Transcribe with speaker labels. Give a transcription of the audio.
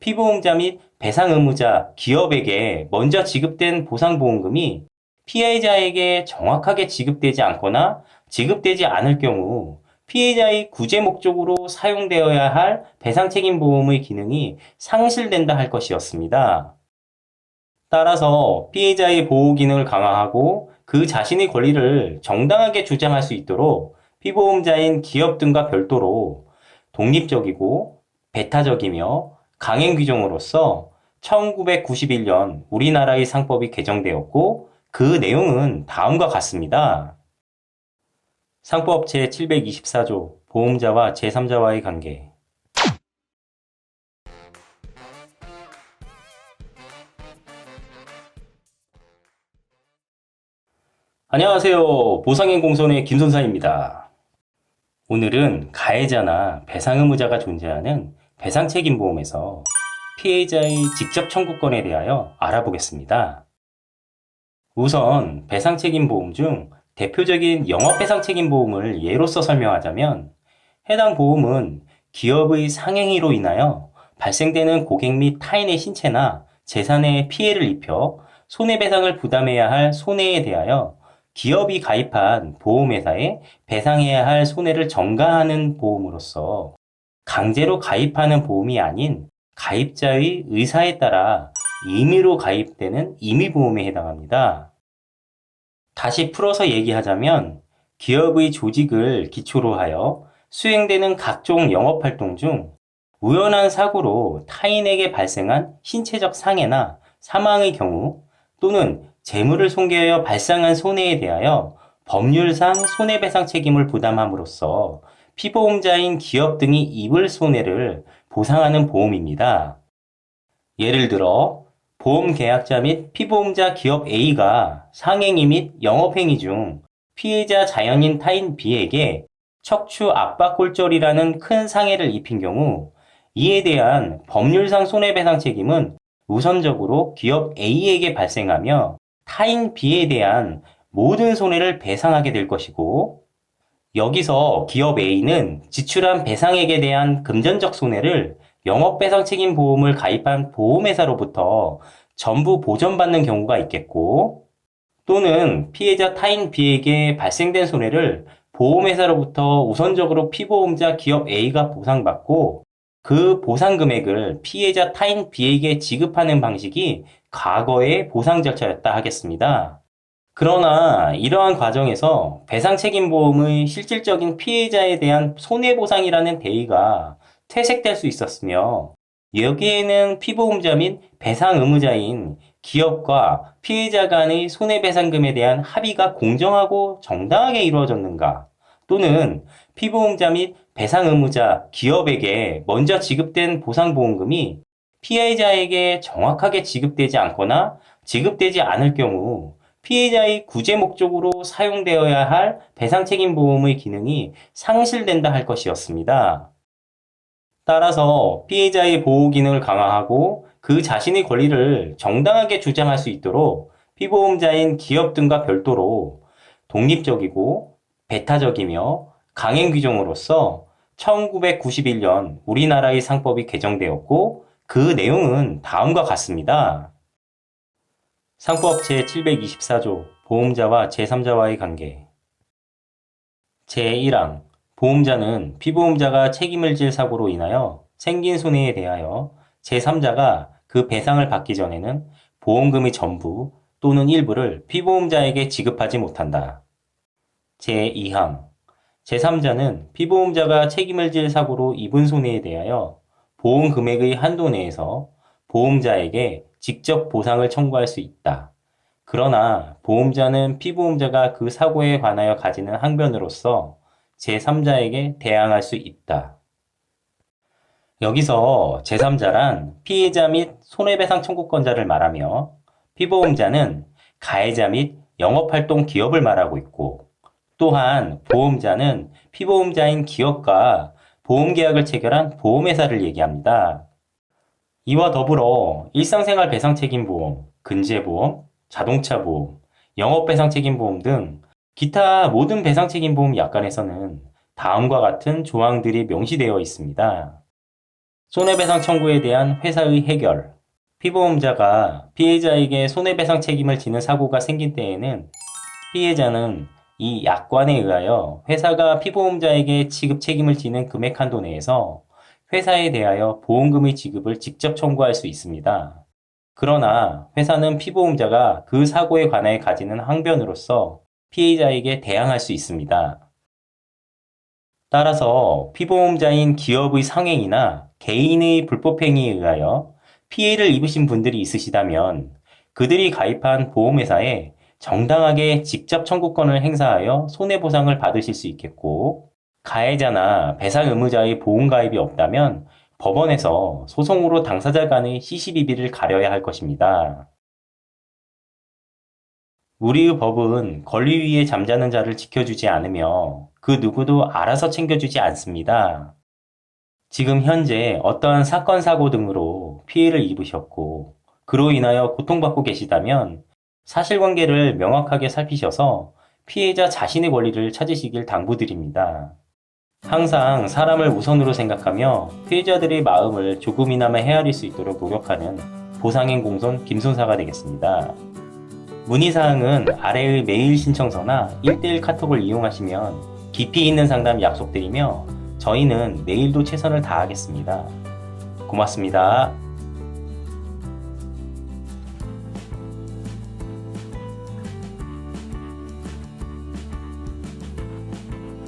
Speaker 1: 피보험자 및 배상 의무자, 기업에게 먼저 지급된 보상보험금이 피해자에게 정확하게 지급되지 않거나 지급되지 않을 경우 피해자의 구제 목적으로 사용되어야 할 배상 책임 보험의 기능이 상실된다 할 것이었습니다. 따라서 피해자의 보호 기능을 강화하고 그 자신의 권리를 정당하게 주장할 수 있도록 피보험자인 기업 등과 별도로 독립적이고 배타적이며 강행 규정으로서 1991년 우리나라의 상법이 개정되었고 그 내용은 다음과 같습니다. 상법 제724조 보험자와 제3자와의 관계 안녕하세요. 보상행 공손의 김선사입니다. 오늘은 가해자나 배상 의무자가 존재하는 배상책임보험에서 피해자의 직접 청구권에 대하여 알아보겠습니다. 우선 배상책임보험 중 대표적인 영업배상책임보험을 예로서 설명하자면 해당 보험은 기업의 상행위로 인하여 발생되는 고객 및 타인의 신체나 재산에 피해를 입혀 손해배상을 부담해야 할 손해에 대하여 기업이 가입한 보험회사에 배상해야 할 손해를 전가하는 보험으로서 강제로 가입하는 보험이 아닌 가입자의 의사에 따라 임의로 가입되는 임의보험에 해당합니다. 다시 풀어서 얘기하자면 기업의 조직을 기초로 하여 수행되는 각종 영업활동 중 우연한 사고로 타인에게 발생한 신체적 상해나 사망의 경우 또는 재물을 손괴하여 발생한 손해에 대하여 법률상 손해배상 책임을 부담함으로써 피보험자인 기업 등이 입을 손해를 보상하는 보험입니다. 예를 들어 보험 계약자 및 피보험자 기업 A가 상행위 및 영업행위 중 피해자 자연인 타인 B에게 척추 압박골절이라는 큰 상해를 입힌 경우 이에 대한 법률상 손해배상 책임은 우선적으로 기업 A에게 발생하며 타인 B에 대한 모든 손해를 배상하게 될 것이고 여기서 기업 A는 지출한 배상액에 대한 금전적 손해를 영업배상 책임 보험을 가입한 보험회사로부터 전부 보전받는 경우가 있겠고 또는 피해자 타인 B에게 발생된 손해를 보험회사로부터 우선적으로 피보험자 기업 A가 보상받고 그 보상 금액을 피해자 타인 B에게 지급하는 방식이 과거의 보상 절차였다 하겠습니다. 그러나 이러한 과정에서 배상 책임 보험의 실질적인 피해자에 대한 손해보상이라는 대의가 퇴색될 수 있었으며 여기에는 피보험자 및 배상 의무자인 기업과 피해자 간의 손해배상금에 대한 합의가 공정하고 정당하게 이루어졌는가 또는 피보험자 및 배상 의무자 기업에게 먼저 지급된 보상보험금이 피해자에게 정확하게 지급되지 않거나 지급되지 않을 경우 피해자의 구제 목적으로 사용되어야 할 배상 책임 보험의 기능이 상실된다 할 것이었습니다. 따라서 피해자의 보호 기능을 강화하고 그 자신의 권리를 정당하게 주장할 수 있도록 피보험자인 기업 등과 별도로 독립적이고 배타적이며 강행 규정으로서 1991년 우리나라의 상법이 개정되었고 그 내용은 다음과 같습니다. 상법 제724조 보험자와 제3자와의 관계 제1항 보험자는 피보험자가 책임을 질 사고로 인하여 생긴 손해에 대하여 제3자가 그 배상을 받기 전에는 보험금의 전부 또는 일부를 피보험자에게 지급하지 못한다. 제2항 제3자는 피보험자가 책임을 질 사고로 입은 손해에 대하여 보험 금액의 한도 내에서 보험자에게 직접 보상을 청구할 수 있다. 그러나 보험자는 피보험자가 그 사고에 관하여 가지는 항변으로서 제3자에게 대항할 수 있다. 여기서 제3자란 피해자 및 손해배상 청구권자를 말하며 피보험자는 가해자 및 영업활동 기업을 말하고 있고 또한 보험자는 피보험자인 기업과 보험계약을 체결한 보험회사를 얘기합니다. 이와 더불어 일상생활 배상 책임 보험, 근제 보험, 자동차 보험, 영업 배상 책임 보험 등 기타 모든 배상 책임 보험 약관에서는 다음과 같은 조항들이 명시되어 있습니다. 손해배상 청구에 대한 회사의 해결. 피보험자가 피해자에게 손해배상 책임을 지는 사고가 생긴 때에는 피해자는 이 약관에 의하여 회사가 피보험자에게 지급 책임을 지는 금액 한도 내에서 회사에 대하여 보험금의 지급을 직접 청구할 수 있습니다. 그러나 회사는 피보험자가 그 사고에 관하여 가지는 항변으로서 피해자에게 대항할 수 있습니다. 따라서 피보험자인 기업의 상행이나 개인의 불법행위에 의하여 피해를 입으신 분들이 있으시다면 그들이 가입한 보험회사에 정당하게 직접 청구권을 행사하여 손해보상을 받으실 수 있겠고 가해자나 배상 의무자의 보험 가입이 없다면 법원에서 소송으로 당사자 간의 시시비비를 가려야 할 것입니다. 우리의 법은 권리 위에 잠자는 자를 지켜주지 않으며 그 누구도 알아서 챙겨주지 않습니다. 지금 현재 어떠한 사건, 사고 등으로 피해를 입으셨고, 그로 인하여 고통받고 계시다면 사실관계를 명확하게 살피셔서 피해자 자신의 권리를 찾으시길 당부드립니다. 항상 사람을 우선으로 생각하며 피해자들의 마음을 조금이나마 헤아릴 수 있도록 노력하는 보상행 공손 김순사가 되겠습니다. 문의사항은 아래의 메일 신청서나 1대1 카톡을 이용하시면 깊이 있는 상담 약속드리며 저희는 내일도 최선을 다하겠습니다. 고맙습니다.